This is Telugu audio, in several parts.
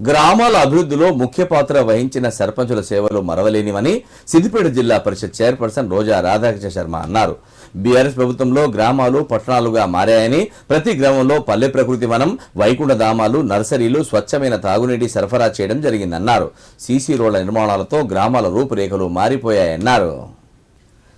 గ్రామాల అభివృద్ధిలో ముఖ్య పాత్ర వహించిన సర్పంచుల సేవలు మరవలేనివని సిద్దిపేట జిల్లా పరిషత్ చైర్పర్సన్ రోజా రాధాకృష్ణ శర్మ అన్నారు. బీఆర్ఎస్ ప్రభుత్వంలో గ్రామాలు పట్టణాలుగా మారాయని ప్రతి గ్రామంలో పల్లె ప్రకృతి వనం వైకుంఠ ధామాలు నర్సరీలు స్వచ్ఛమైన తాగునీటి సరఫరా చేయడం జరిగిందన్నారు. సీసీ రోడ్ల నిర్మాణాలతో గ్రామాల రూపురేఖలు మారిపోయాయన్నారు.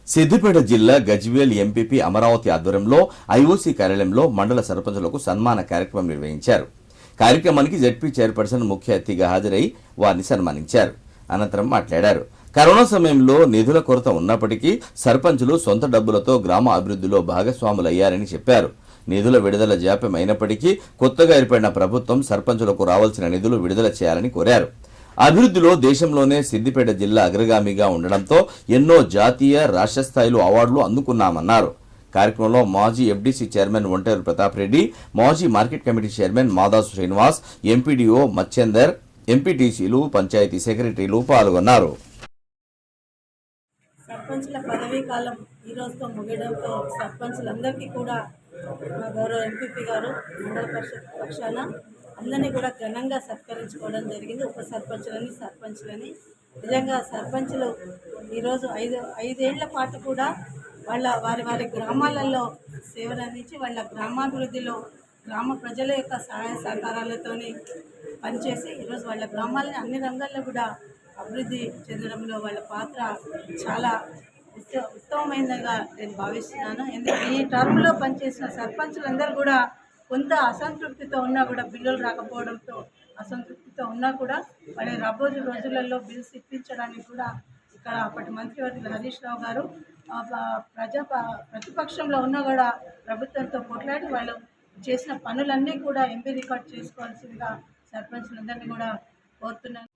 సిద్దిపేట జిల్లా గజ్వేల్ ఎంపీపీ అమరావతి ఆధ్వర్యంలో ఐఓసీ కార్యాలయంలో మండల సర్పంచులకు సన్మాన కార్యక్రమం నిర్వహించారు. కార్యక్రమానికి జడ్పీ చైర్పర్సన్ ముఖ్య అతిథిగా హాజరై వారిని సన్మానించారు. అనంతరం మాట్లాడారు. కరోనా సమయంలో నిధుల కొరత ఉన్నప్పటికీ సర్పంచులు సొంత డబ్బులతో గ్రామ అభివృద్ధిలో భాగస్వాములయ్యారని చెప్పారు. నిధుల విడుదల జాప్యం అయినప్పటికీ కొత్తగా ఏర్పడిన ప్రభుత్వం సర్పంచులకు రావాల్సిన నిధులు విడుదల చేయాలని కోరారు. అభివృద్ధిలో దేశంలోనే సిద్దిపేట జిల్లా అగ్రగామిగా ఉండడంతో ఎన్నో జాతీయ రాష్ట్ర స్థాయిలో అవార్డులు అందుకున్నామన్నారు. కార్యక్రమంలో మాజీ ఎఫ్డీసీ చైర్మన్ ఒంటేరు ప్రతాప్ రెడ్డి మాజీ market committee chairman Madasu Srinivas MPDO Machender ఎంపీటీసీలు పంచాయతీ సెక్రటరీలు పాల్గొన్నారు. సర్పంచ్ల పదవీ కాలం ఈ రోజుతో ముగియడంతో సర్పంచ్లందరికీ కూడా మా గౌరవ ఎంపీపీ గారు మండల పరిషత్ పక్షాన అందరినీ కూడా ఘనంగా సత్కరించుకోవడం జరిగింది. ఉప సర్పంచులని సర్పంచ్లని. నిజంగా సర్పంచులు ఈరోజు ఐదు ఐదేళ్ళ పాటు కూడా వాళ్ళ వారి వారి గ్రామాలలో సేవలు అందించి వాళ్ళ గ్రామాభివృద్ధిలో గ్రామ ప్రజల యొక్క సహాయ సహకారాలతోని పనిచేసి ఈరోజు వాళ్ళ గ్రామాలని అన్ని రంగాల్లో కూడా అభివృద్ధి చెందడంలో వాళ్ళ పాత్ర చాలా ఉత్త ఉత్తమమైనదిగా నేను భావిస్తున్నాను. ఎందుకంటే ఈ టర్మ్లో పనిచేసిన సర్పంచులందరూ కూడా కొంత అసంతృప్తితో ఉన్నా కూడా బిల్లులు రాకపోవడంతో అసంతృప్తితో ఉన్నా కూడా వాళ్ళ రాబోయే రోజులలో బిల్స్ ఇప్పించడానికి కూడా ఇక్కడ అప్పటి మంత్రివర్యులు హరీష్ రావు గారు ప్రజా ప్రతిపక్షంలో ఉన్నా కూడా ప్రభుత్వంతో కొట్లాడి వాళ్ళు చేసిన పనులన్నీ కూడా ఎంపీ రికార్డ్ చేసుకోవాల్సిందిగా సర్పంచ్లందరినీ కూడా కోరుతున్నాను.